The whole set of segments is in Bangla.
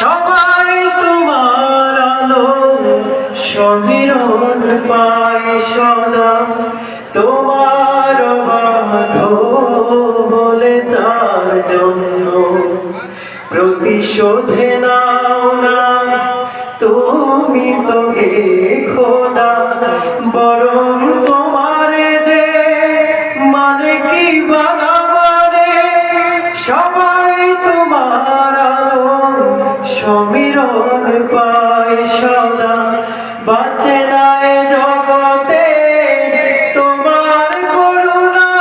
সবাই তোমার আলো, সমীরণ পায় সদা। তোমার বাধ বলে তার জন্য প্রতিশোধে নাও না। তুমি তো হে খোদা, বরং তোমারে যে মানে কি বানাবারে সবাই তোমার আলো সমীরণ পায় সদা। বাঁচে না জগতে তোমার করুণা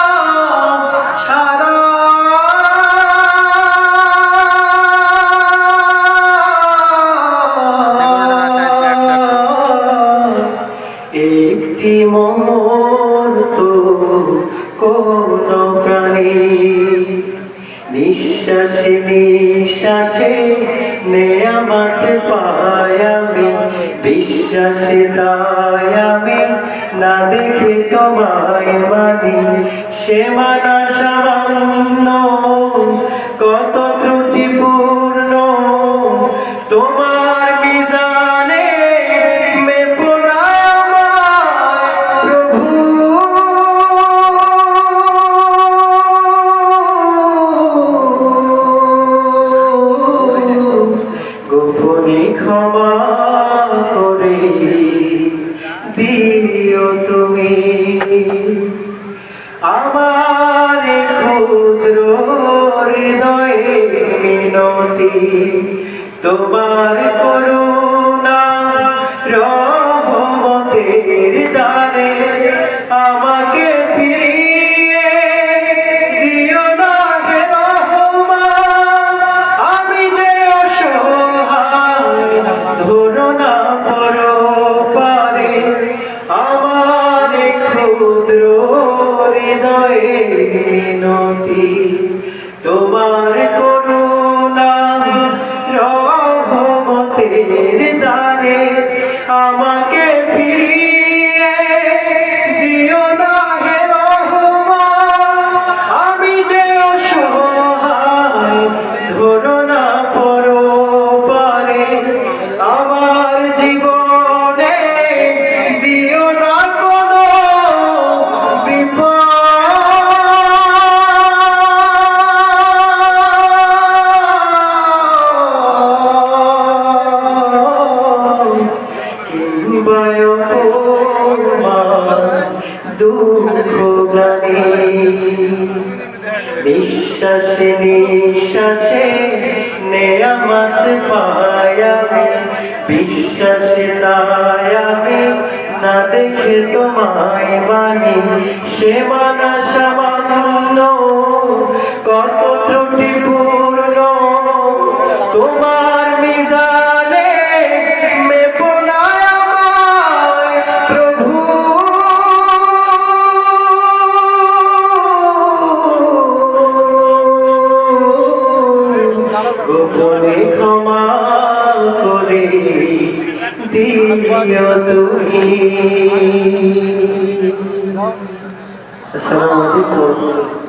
ছাড়া। একটি মুহূর্ত কোন প্রাণী নিঃশ্বাসে নিঃশ্বাসে নেয়ামত পাই আমি। বিশ্বাসে তাই আমি, না দেখে তোমায় মানি। সে মানা সামান্য ক্ষমা করে দিও তুমি। আমার ক্ষুদ্র হৃদয়ে মিনতি তোমার করুণা রহমতের হৃদয়ে মিনতি দুঃখ গানে নিঃশ্বাসে নিঃশ্বাসে নেয়ামত পাই আমি। বিশ্বাসে তাই না দেখে তোমায় বাণী সে মানা সামান্য কত গোপনে ক্ষমা করে দিও তুমি। আসসালামু আলাইকুম।